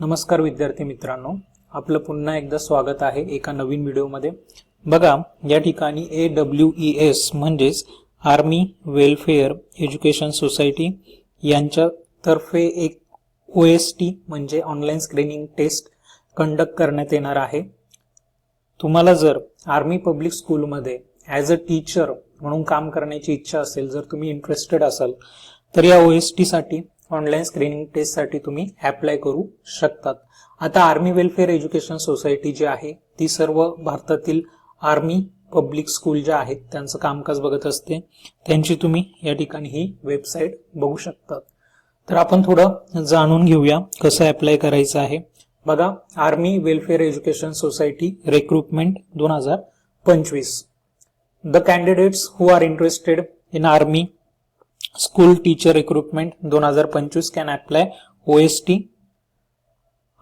नमस्कार विद्यार्थी मित्रांनो. आपलं पुन्हा एकदा स्वागत आहे एका नवीन व्हिडिओमध्ये. बघा या ठिकाणी ए डब्ल्यू ई एस म्हणजेच आर्मी वेलफेअर एज्युकेशन सोसायटी यांच्यातर्फे एक ओ एस टी म्हणजे ऑनलाईन स्क्रीनिंग टेस्ट कंडक्ट करण्यात येणार आहे. तुम्हाला जर आर्मी पब्लिक स्कूलमध्ये ॲज अ टीचर म्हणून काम करण्याची इच्छा असेल जर तुम्ही इंटरेस्टेड असाल तर या ओ एस टीसाठी ऑनलाईन स्क्रीनिंग टेस्टसाठी तुम्ही अप्लाय करू शकतात. आता आर्मी वेलफेअर एज्युकेशन सोसायटी जी आहे ती सर्व भारतातील आर्मी पब्लिक स्कूल ज्या आहेत त्यांचं कामकाज बघत असते. त्यांची तुम्ही या ठिकाणी ही वेबसाईट बघू शकतात. तर आपण थोडं जाणून घेऊया कसं अप्लाय करायचं आहे. बघा army welfare education society recruitment दोन हजार पंचवीस. The candidates who are interested in army school teacher recruitment दोन हजार पंचवीस can apply O S T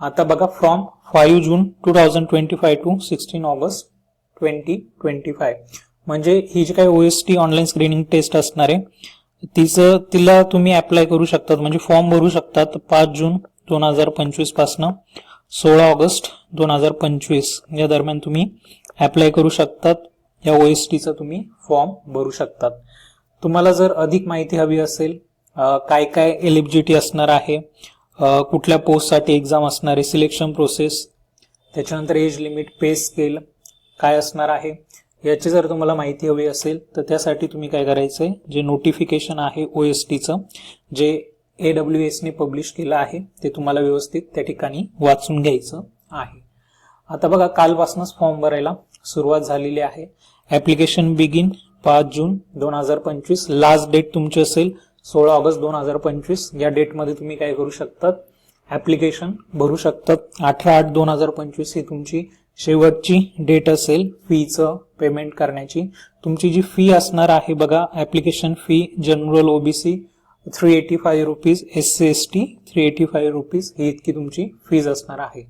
आता बघा from five June two thousand twenty five to sixteen August twenty twenty five म्हणजे ही जी काही O S T online screening test असणार आहे तिचं तिला तुम्ही अप्लाय करू शकतात. म्हणजे फॉर्म भरू शकतात पाच जून दोन हजार पंचवीस पासनं. सोळा ऑगस्ट दोन हजार पंचवीस. या दरम्यान तुम्ही अप्लाय करू शकतात. या ओ एस टीचा तुम्ही फॉर्म भरू शकतात. तुम्हाला जर अधिक माहिती हवी असेल काय काय एलिजिबिलिटी असणार आहे कुठल्या पोस्टसाठी एक्झाम असणार आहे सिलेक्शन प्रोसेस त्याच्यानंतर एज लिमिट पे स्केल काय असणार आहे याची जर तुम्हाला माहिती हवी असेल तर त्यासाठी तुम्ही काय करायचं आहे जे नोटिफिकेशन आहे ओ एस टीचं जे ए डब्ल्यू एसने पब्लिश केलं आहे ते तुम्हाला व्यवस्थित त्या ठिकाणी वाचून घ्यायचं आहे. आता बघा कालपासूनच फॉर्म भरायला सुरुवात झालेली आहे. ॲप्लिकेशन बिगिन पाच जून दोन हजार पंचवीस लास्ट डेट तुमची असेल सोळा ऑगस्ट दोन हजार पंचवीस. या डेटमध्ये तुम्ही काय करू शकतात? ऍप्लिकेशन भरू शकतात. अठरा आठ दोन हजार पंचवीस ही तुमची शेवटची डेट असेल फीचं पेमेंट करण्याची. तुमची जी फी असणार आहे बघा application fee general OBC three eighty five rupees S C S T three eighty five rupees ही इतकी तुमची फीज असणार आहे.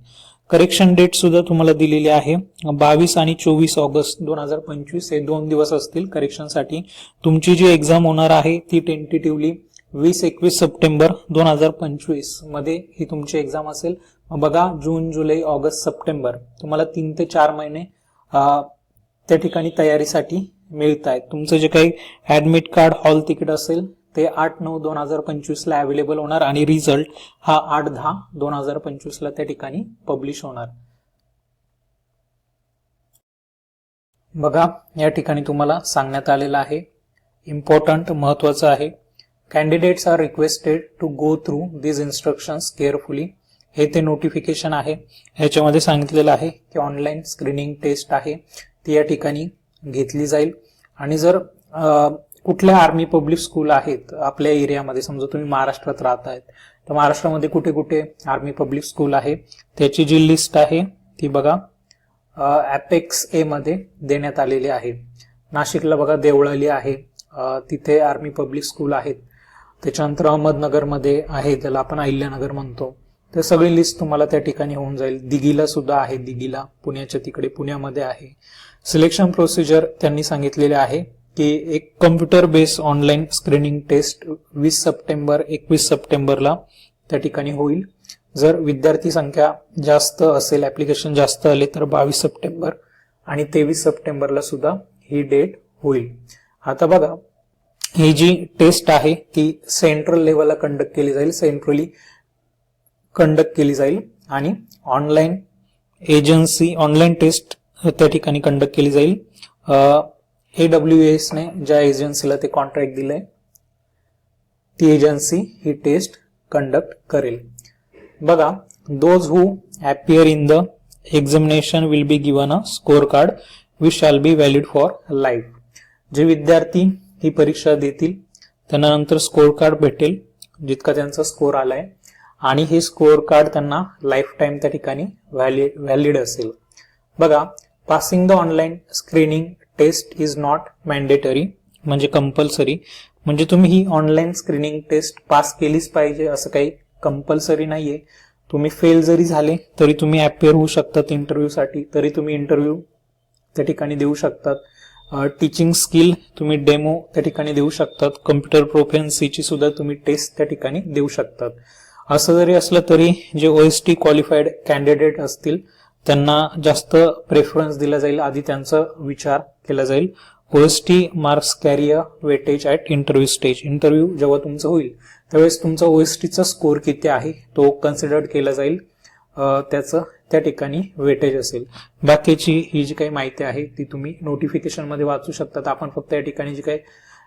करेक्शन डेट सुद्धा तुम्हाला दिलेली आहे. बावीस आणि चोवीस ऑगस्ट दोन हजार पंचवीस हे दोन दिवस असतील करेक्शनसाठी तुमची जी एक्झाम होणार आहे ती टेंटेटिव्हली वीस एकवीस सप्टेंबर दोन हजार पंचवीसमध्ये ही तुमची एक्झाम असेल. बघा जून जुलै ऑगस्ट सप्टेंबर तुम्हाला तीन ते चार महिने त्या ठिकाणी तयारीसाठी मिळत आहेत तुमचं जे काही ऍडमिट कार्ड हॉल तिकीट असेल ते आठ नऊ दोन हजार पंचवीसला अवेलेबल होणार आणि रिझल्ट हा आठ दहा दोन हजार पंचवीसला त्या ठिकाणी पब्लिश होणार. बघा या ठिकाणी तुम्हाला सांगण्यात आलेलं आहे. इम्पॉर्टंट महत्वाचं आहे. Candidates are requested to go through these instructions carefully हे ते नोटिफिकेशन आहे. ह्याच्यामध्ये सांगितलेलं आहे की ऑनलाईन स्क्रीनिंग टेस्ट आहे. ती या ठिकाणी घेतली जाईल. आणि जर कुठल्या आर्मी पब्लिक स्कूल आहेत? आपल्या एरियामध्ये समजा तुम्ही महाराष्ट्रात राहत आहेत तर महाराष्ट्रामध्ये कुठे कुठे आर्मी पब्लिक स्कूल आहे? त्याची जी लिस्ट आहे ती बघा ॲपेक्स ए मध्ये देण्यात आलेली आहे. नाशिकला बघा देवळाली आहे. तिथे आर्मी पब्लिक स्कूल आहेत. त्याच्यानंतर अहमदनगरमध्ये आहे त्याला आपण अहिल्यानगर म्हणतो. तर सगळी लिस्ट तुम्हाला त्या ठिकाणी होऊन जाईल. दिघीला सुद्धा आहे दिघीला. पुण्याच्या तिकडे पुण्यामध्ये आहे. सिलेक्शन प्रोसिजर त्यांनी सांगितलेले आहे. की एक computer based online screening test वीस सप्टेंबर एकवीस सप्टेंबरला त्या ठिकाणी होईल. जर विद्यार्थी संख्या जास्त असेल ऍप्लिकेशन जास्त आले तर बावीस सप्टेंबर आणि तेवीस सप्टेंबरला सुद्धा ही डेट होईल. आता बघा ही जी टेस्ट आहे ती सेंट्रल लेवलला कंडक्ट केली जाईल. सेंट्रली कंडक्ट केली जाईल आणि ऑनलाईन एजन्सी ऑनलाईन टेस्ट त्या ठिकाणी कंडक्ट केली जाईल. ए डब्ल्यू एसने ज्या एजन्सीला ते कॉन्ट्रॅक्ट दिलंय ती एजन्सी ही टेस्ट कंडक्ट करेल. बघा those who appear in the examination will be given a score card which shall be valid for life जे विद्यार्थी ही परीक्षा देतील त्यांना नंतर स्कोअर कार्ड भेटेल जितका त्यांचा स्कोअर आलाय आणि हे स्कोअर कार्ड त्यांना लाईफ टाईम त्या ठिकाणी व्हॅलिड व्हॅलिड असेल. बघा passing the online screening test is not mandatory म्हणजे कंपल्सरी. म्हणजे तुम्ही ही ऑनलाईन स्क्रीनिंग टेस्ट पास केलीच पाहिजे असं काही कंपल्सरी नाहीये. तुम्ही फेल जरी झाले तरी तुम्ही अपेअर होऊ शकतात इंटरव्ह्यूसाठी तरी तुम्ही इंटरव्ह्यू त्या ठिकाणी देऊ शकतात. टीचिंग स्किल तुम्ही डेमो त्या ठिकाणी देऊ शकतात. कम्प्युटर प्रोफेन्सीची सुद्धा तुम्ही टेस्ट त्या ठिकाणी देऊ शकतात. असं जरी असलं तरी जे O S T qualified candidate असतील त्यांना जास्त प्रेफरन्स दिला जाईल आधी त्यांचा विचार केला जाईल. O S T marks carry weightage at interview stage interview जेव्हा तुमचं होईल त्यावेळेस तुमचा ओ एस टीचा स्कोर किती आहे तो कन्सिडर्ड केला जाईल. त्याचं त्या ठिकाणी वेटेज असेल. बाकीची ही जी काही माहिती आहे ती तुम्ही नोटिफिकेशनमध्ये वाचू शकतात. आपण फक्त या ठिकाणी जी काही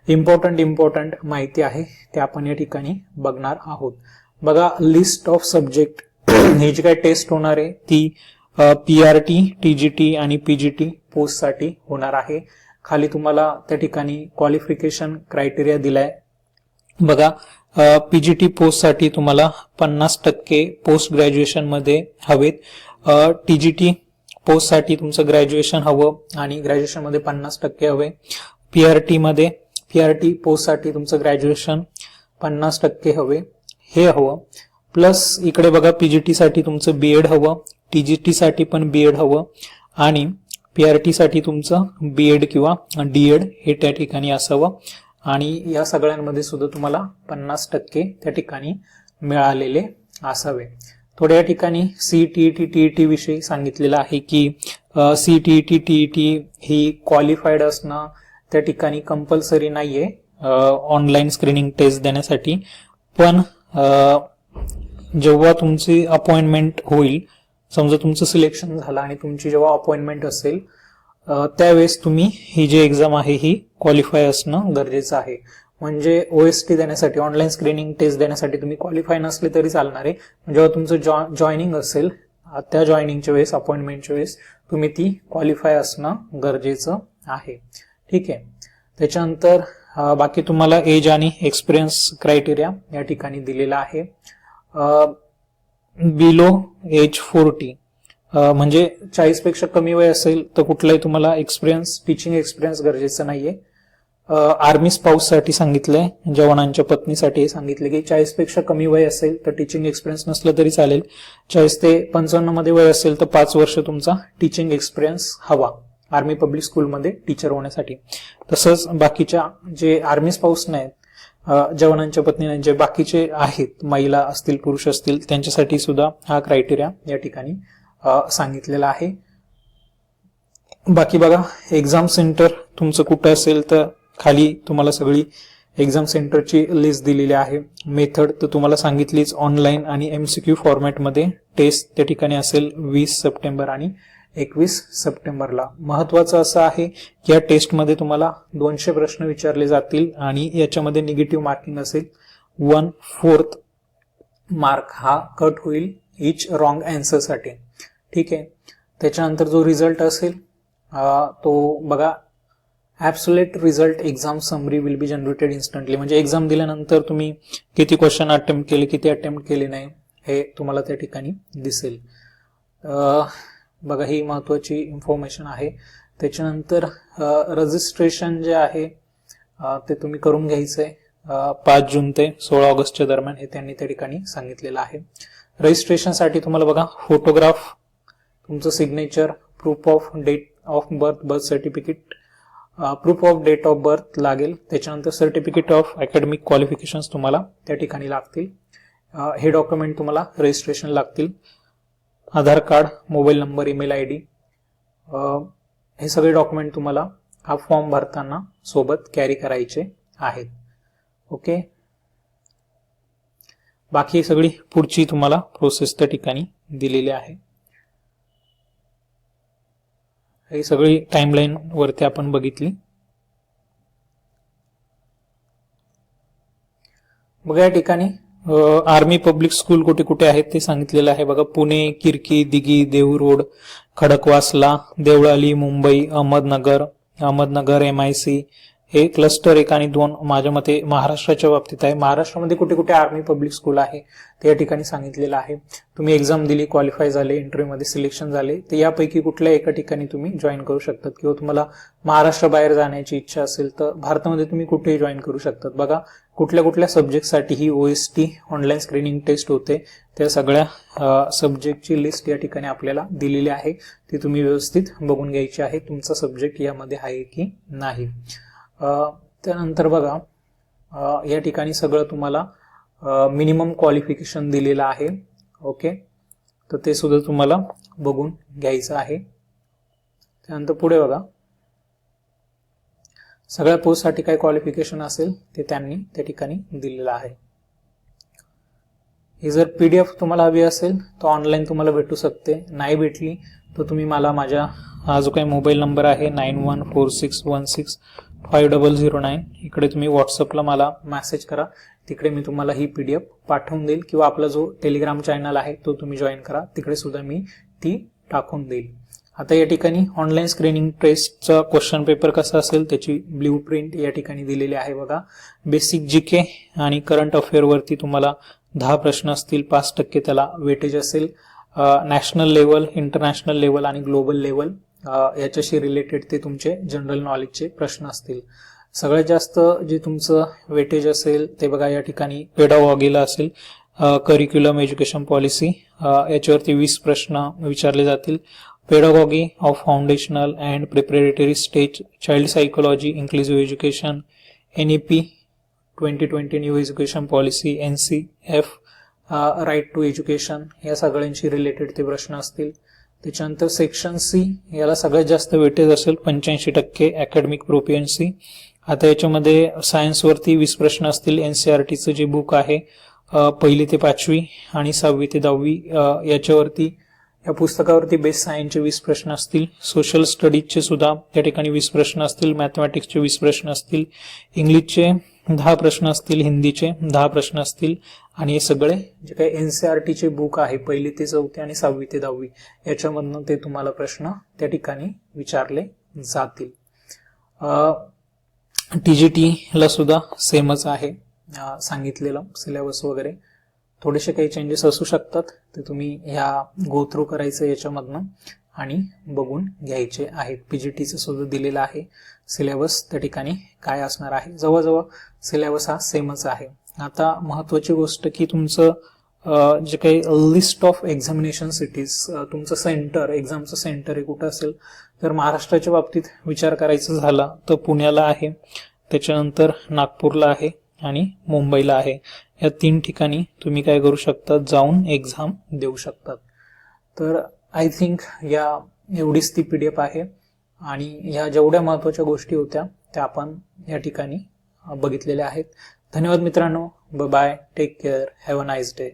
इम्पॉर्टंट इम्पॉर्टंट माहिती आहे ते आपण या ठिकाणी बघणार आहोत. बघा लिस्ट ऑफ सब्जेक्ट ही जी काही टेस्ट होणार आहे ती P R T T G T आणि पी जी टी पोस्टसाठी होणार आहे. खाली तुम्हाला त्या ठिकाणी क्वालिफिकेशन क्रायटेरिया दिलाय. बघा पी जी टी पोस्टसाठी तुम्हाला पन्नास टक्के पोस्ट ग्रॅज्युएशनमध्ये हवेत. टी जी टी पोस्टसाठी तुमचं ग्रॅज्युएशन हवं आणि ग्रॅज्युएशनमध्ये पन्नास टक्के हवे. पी आर टीमध्ये पी आर टी पोस्टसाठी तुमचं ग्रॅज्युएशन पन्नास टक्के हवे. हे हवं. प्लस इकडे बघा पी जी टीसाठी तुमचं बीएड हवं. टी जी टीसाठी पण बी एड हवं. आणि पी आर टीसाठी तुमचं बी एड किंवा डी एड हे त्या ठिकाणी असावं. आणि या सगळ्यांमध्ये सुद्धा तुम्हाला पन्नास टक्के त्या ठिकाणी मिळालेले असावे. थोड्या ठिकाणी C T T T T विषयी सांगितलेलं आहे की C T T T T ही क्वालिफाईड असणं त्या ठिकाणी कंपल्सरी नाही आहे ऑनलाईन स्क्रीनिंग टेस्ट देण्यासाठी. पण जेव्हा तुमची अपॉइंटमेंट होईल समजा तुमचं सिलेक्शन झालं आणि तुमची जेव्हा अपॉइंटमेंट असेल त्यावेळेस तुम्ही ही जी एक्झाम आहे ही क्वालिफाय असणं गरजेचं आहे. म्हणजे ओ एस टी देण्यासाठी ऑनलाईन स्क्रीनिंग टेस्ट देण्यासाठी तुम्ही क्वालिफाय नसले तरी चालणार आहे. जेव्हा तुमचं जॉ जॉईनिंग असेल त्या जॉईनिंगच्या वेळेस अपॉइंटमेंटच्या वेळेस तुम्ही ती क्वालिफाय असणं गरजेचं आहे. ठीक आहे. त्याच्यानंतर बाकी तुम्हाला एज आणि एक्सपिरियन्स क्रायटेरिया या ठिकाणी दिलेला आहे. बिलो एज फोर्टी म्हणजे चाळीसपेक्षा कमी वय असेल तर कुठलाही तुम्हाला एक्सपिरियन्स टीचिंग एक्सपिरियन्स गरजेचं नाहीये. आर्मी स्पाऊससाठी सांगितलंय जवानांच्या पत्नीसाठी हे सांगितले की चाळीसपेक्षा कमी वय असेल तर टीचिंग एक्सपिरियन्स नसलं तरी चालेल. चाळीस ते पंचावन्नमध्ये वय असेल तर पाच वर्ष तुमचा टीचिंग एक्सपिरियन्स हवा. आर्मी पब्लिक स्कूलमध्ये टीचर होण्यासाठी. तसंच बाकीच्या जे आर्मी स्पाऊस नाहीत जवानांच्या पत्नी जे बाकीचे आहेत महिला असतील पुरुष असतील त्यांच्यासाठी सुद्धा हा क्रायटेरिया या ठिकाणी सांगितलेला आहे. बाकी बघा एक्झाम सेंटर तुमचं कुठं असेल तर खाली तुम्हाला सगळी एक्झाम सेंटरची लिस्ट दिलेली आहे. मेथड तर तुम्हाला सांगितलीच ऑनलाईन आणि एमसीक्यू फॉर्मॅटमध्ये टेस्ट त्या ठिकाणी असेल वीस सप्टेंबर आणि एकवीस सप्टेंबरला. महत्वाचं असं आहे की या टेस्टमध्ये तुम्हाला दोनशे प्रश्न विचारले जातील आणि याच्यामध्ये निगेटिव्ह मार्किंग असेल. वन फोर्थ मार्क हा कट होईल इच रॉंगसाठी. ठीक आहे? त्याच्यानंतर जो रिझल्ट असेल तो बघा absolute result exam summary will be generated instantly. म्हणजे एक्झाम दिल्यानंतर तुम्ही किती क्वेश्चन अटेम्प्ट केले किती अटेम्प्ट केले नाही हे तुम्हाला त्या ठिकाणी दिसेल. बघा ही महत्वाची इन्फॉर्मेशन आहे. त्याच्यानंतर रजिस्ट्रेशन जे आहे ते तुम्ही करून घ्यायचं आहे पाच जून ते सोळा ऑगस्टच्या दरम्यान हे त्यांनी त्या ठिकाणी सांगितलेलं आहे. रजिस्ट्रेशनसाठी तुम्हाला बघा फोटोग्राफ तुमचं signature proof of date of birth birth certificate proof of date of birth लागेल. त्याच्यानंतर सर्टिफिकेट ऑफ अकॅडमिक क्वालिफिकेशन्स तुम्हाला त्या ठिकाणी लागतील. हे डॉक्युमेंट तुम्हाला रजिस्ट्रेशन लागतील. Aadhaar card mobile number email ID D हे सगळे डॉक्युमेंट तुम्हाला हा फॉर्म भरताना सोबत कॅरी करायचे आहेत. ओके? बाकी सगळी पुढची तुम्हाला प्रोसेस त्या ठिकाणी दिलेली आहे. ही सगळी टाइमलाईन वरती आपण बघितली. बघा या ठिकाणी आर्मी पब्लिक स्कूल कुठे कुठे आहेत ते सांगितलेलं आहे. बघा Pune Kirkee Dighi Dehu road Khadakwasla Deolali Mumbai Ahmednagar Ahmednagar M I C हे क्लस्टर एक आणि दोन माझ्या मते महाराष्ट्राच्या बाबतीत आहे. महाराष्ट्रामध्ये कुठे कुठे आर्मी पब्लिक स्कूल आहे ते या ठिकाणी सांगितलेलं आहे. तुम्ही एक्झाम दिली क्वालिफाय झाले इंटरव्ह्यूमध्ये सिलेक्शन झाले तर यापैकी कुठल्या एका ठिकाणी तुम्ही जॉईन करू शकतात? किंवा तुम्हाला महाराष्ट्राबाहेर जाण्याची इच्छा असेल तर भारतामध्ये तुम्ही कुठेही जॉईन करू शकतात? बघा कुठल्या कुठल्या सब्जेक्टसाठी ही ओएसटी ऑनलाईन स्क्रीनिंग टेस्ट होते त्या सगळ्या सब्जेक्टची लिस्ट या ठिकाणी आपल्याला दिलेली आहे. ती तुम्ही व्यवस्थित बघून घ्यायची आहे. तुमचा सब्जेक्ट यामध्ये आहे की नाही? त्यानंतर बघा या ठिकाणी सगळं तुम्हाला मिनिमम क्वालिफिकेशन दिलेलं आहे. ओके तर ते सुद्धा तुम्हाला बघून घ्यायचं आहे. त्यानंतर पुढे बघा. सगळ्या पोस्टसाठी काय क्वालिफिकेशन असेल ते त्यांनी त्या ठिकाणी दिलेलं आहे. ही जर पी डी एफ तुम्हाला हवी असेल तर ऑनलाईन तुम्हाला भेटू शकते. नाही भेटली तर तुम्ही मला माझ्या हा जो काही मोबाईल नंबर आहे nine one four six one six five double zero nine. इकडे तुम्ही व्हॉट्सअपला मला मॅसेज करा. तिकडे मी तुम्हाला ही पी डी एफ पाठवून देईल किंवा आपला जो टेलिग्राम चॅनल आहे तो तुम्ही जॉईन करा. तिकडे सुद्धा मी ती टाकून देईल. आता या ठिकाणी ऑनलाईन स्क्रीनिंग टेस्टचा क्वेश्चन पेपर कसा असेल त्याची ब्ल्यू प्रिंट या ठिकाणी दिलेली आहे बघा. बेसिक जी के आणि करंट अफेअरवरती तुम्हाला दहा प्रश्न असतील पाच टक्के त्याला वेटेज असेल. नॅशनल लेवल इंटरनॅशनल लेवल आणि ग्लोबल लेवल. याच्याशी रिलेटेड ते तुमचे जनरल नॉलेजचे प्रश्न असतील. सगळ्यात जास्त जे तुमचं वेटेज असेल ते बघा या ठिकाणी पेडावॉगीला असेल. करिक्युलम एज्युकेशन पॉलिसी याच्यावरती वीस प्रश्न विचारले जातील. Pedagogy of foundational and preparatory stage child psychology inclusive education N E P twenty twenty new education policy N C F right to education या सगळ्यांशी रिलेटेड ते प्रश्न असतील. त्याच्यानंतर सेक्शन सी याला सगळ्यात जास्त वेटेज असेल पंच्याऐंशी टक्के अकॅडमिक प्रोपियन्सी आता याच्यामध्ये सायन्सवरती वीस प्रश्न असतील. एन सी आर टीचं जे बुक आहे पहिली ते पाचवी आणि सहावी ते दहावी याच्यावरती या पुस्तकावरती बेस्ट सायन्सचे वीस प्रश्न असतील. सोशल स्टडीजचे सुद्धा त्या ठिकाणी वीस प्रश्न असतील. मॅथमॅटिक्सचे वीस प्रश्न असतील. इंग्लिशचे दहा प्रश्न असतील हिंदीचे दहा प्रश्न असतील. आणि हे सगळे जे काही एन सी आर टीचे बुक आहे पहिली ते चौथी आणि सहावी ते दहावी याच्यामधनं ते तुम्हाला प्रश्न त्या ठिकाणी विचारले जातील. टी जी टीला सुद्धा सेमच आहे सांगितलेलं सिलेबस वगैरे. थोडेसे काही चेंजेस असू शकतात ते तुम्ही ह्या गो थ्रू करायचं याच्यामधनं. आणि बघून घ्यायचे आहेत. पी जी टीचं सुद्धा दिलेलं आहे. सिलेबस त्या ठिकाणी काय असणार आहे? जवळजवळ सिलेबस हा सेमच आहे. आता महत्वाची गोष्ट की तुमचं जे काही लिस्ट ऑफ एक्झामिनेशन सिटीज तुमचं सेंटर एक्झामचं सेंटर हे कुठं असेल? तर महाराष्ट्राच्या बाबतीत विचार करायचा झाला तर पुण्याला आहे. त्याच्यानंतर नागपूरला आहे आणि मुंबईला आहे. या तीन ठिकाणी तुम्ही काय करू शकता? जाऊन एक्झाम देऊ शकतात. तर आय थिंक या एवढीच ती पी डी एफ आहे. आणि ह्या जेवढ्या महत्त्वाच्या गोष्टी होत्या त्या आपण या ठिकाणी बघितलेल्या आहेत. धन्यवाद मित्रांनो. Bye take care have a nice day